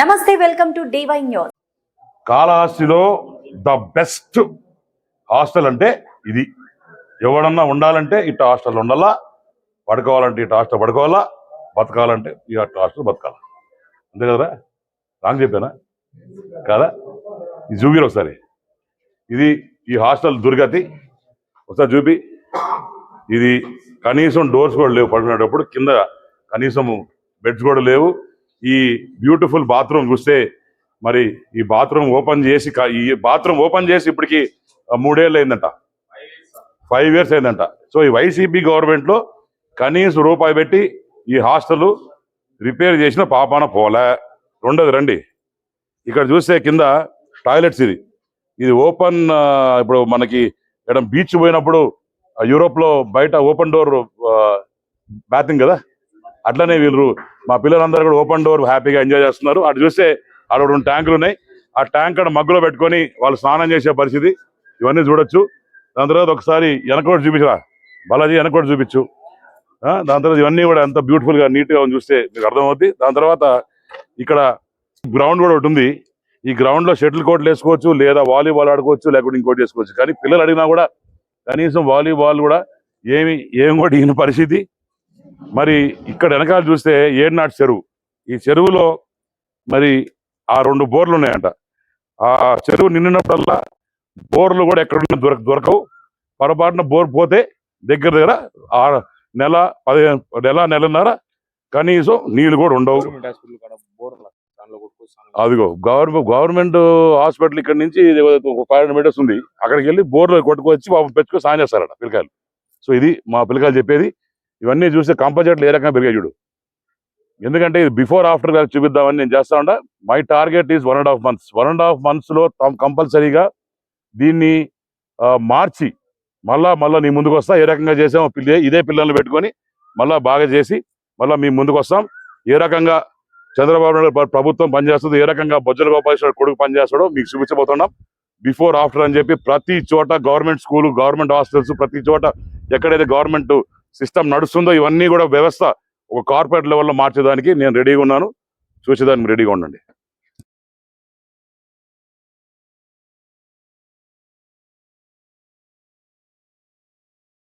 నమస్తే welcome to DY news. కాళహస్తిలో the best hostel అంటే ఇది. ఎవడన్నా ఉండాలంటే ఇట్ట హాస్టల్ ఉండాలా పడుకోవాలంటే ఇట్ట హాస్టల్ పడుకోవాలా బతకాలంటే ఈ హాస్టల్ బతకాల. అంతే కదరా? రాంగ్ చెప్పానా? కాదా? ఇది చూపిరు ఒకసారి. ఇది ఈ హాస్టల్ దుర్గతి. ఒకసారి చూపి. ఇది కనీసం డోర్స్ కూడా లేవు పడుకునేటప్పుడు కింద కనీసం బెడ్స్ కూడా లేవు ఈ బ్యూటిఫుల్ బాత్రూమ్ చూస్తే మరి ఈ బాత్రూమ్ ఓపెన్ చేసి ఈ బాత్రూమ్ ఓపెన్ చేసి ఇప్పటికి మూడేళ్ళు అయిందంట. ఫైవ్ ఇయర్స్ అయిందంట. సో ఈ వైసీపీ గవర్నమెంట్లో కనీసం రూపాయి పెట్టి ఈ హాస్టల్ రిపేర్ చేసిన పాపాన పోలే. రెండోది రండి. ఇక్కడ చూస్తే కింద టాయిలెట్స్ ఇది. ఇది ఓపెన్ ఇప్పుడు మనకి ఇక్కడ బీచ్ పోయినప్పుడు ఆ, బయట ఓపెన్ డోర్ బ్యాతింగ్ కదా? అట్లనే వీళ్ళు మా పిల్లలందరూ కూడా ఓపెన్ డోర్ హ్యాపీగా ఎంజాయ్ చేస్తున్నారు. అటు చూస్తే అక్కడ రెండు ట్యాంకులు ఉన్నాయి. ఆ ట్యాంక్ అక్కడ మగ్గులో పెట్టుకొని వాళ్ళు స్నానం చేసే పరిస్థితి. ఇవన్నీ చూడొచ్చు. దాని తర్వాత ఒకసారి వెనకోటి చూపించరా? బాలాజీ వెనకోటి చూపించు. ఆ, దాని తర్వాత ఇవన్నీ కూడా ఎంత బ్యూటిఫుల్గా నీట్గా ఉంది చూస్తే మీకు అర్థమవుద్ది. దాని తర్వాత ఇక్కడ గ్రౌండ్ కూడా ఒకటి ఉంది. ఈ గ్రౌండ్లో షటిల్ కోట్లు వేసుకోవచ్చు లేదా వాలీబాల్ ఆడుకోవచ్చు లేకుంటే ఇంకోటి వేసుకోవచ్చు. కానీ పిల్లలు అడిగినా కూడా కనీసం వాలీబాల్ కూడా ఏమి ఏం కూడా ఈయన పరిస్థితి. మరి ఇక్కడ వెనకాల చూస్తే ఏడునాటి చెరువు. ఈ చెరువులో మరి ఆ రెండు బోర్లు ఉన్నాయంట. ఆ చెరువు నిండినప్పుడల్లా బోర్లు కూడా ఎక్కడ దొరక దొరకవు. పొరపాటున బోర్ పోతే దగ్గర దగ్గర ఆ నెల పదిహేను నెల నెలన్నర కనీసం నీళ్ళు కూడా ఉండవు. అదిగో గవర్నమెంట్ గవర్నమెంట్ హాస్పిటల్ ఇక్కడ నుంచి ఒక ఫైవ్ హండ్రెడ్ మీటర్స్ ఉంది. అక్కడికి వెళ్ళి బోర్లో కొట్టుకొచ్చి పాపం పెట్టుకొని సాయం చేస్తారట పిల్లకాయలు. సో ఇది మా పిల్లకాయలు చెప్పేది. ఇవన్నీ చూస్తే కంపల్సరీ ఏ రకంగా పెరిగాయి చూడు. ఎందుకంటే ఇది బిఫోర్ ఆఫ్టర్ చూపిద్దామని నేను చేస్తా ఉండ. My target is one and half months one and half మంత్స్లో కంపల్సరీగా దీన్ని ఆ, మార్చి మళ్ళా మళ్ళీ నీ ముందుకు వస్తా. ఏ రకంగా చేసామో పిల్ల ఇదే పిల్లల్ని పెట్టుకొని మళ్ళీ బాగా చేసి మళ్ళీ మీ ముందుకు వస్తాం. ఏ రకంగా చంద్రబాబు నాయుడు ప్రభుత్వం పనిచేస్తుందో ఏ రకంగా బొజ్జల గోపాలకృష్ణ కొడుకు పనిచేస్తాడో మీకు చూపించబోతున్నాం. బిఫోర్ ఆఫ్టర్ అని చెప్పి ప్రతి చోట గవర్నమెంట్ స్కూల్ గవర్నమెంట్ హాస్టల్స్ ప్రతి చోట ఎక్కడైతే గవర్నమెంట్ సిస్టమ్ నడుస్తుందో ఇవన్నీ కూడా వ్యవస్థ ఒక కార్పొరేట్ లెవెల్లో మార్చేదానికి నేను రెడీగా ఉన్నాను. చూసేదానికి రెడీగా ఉండండి.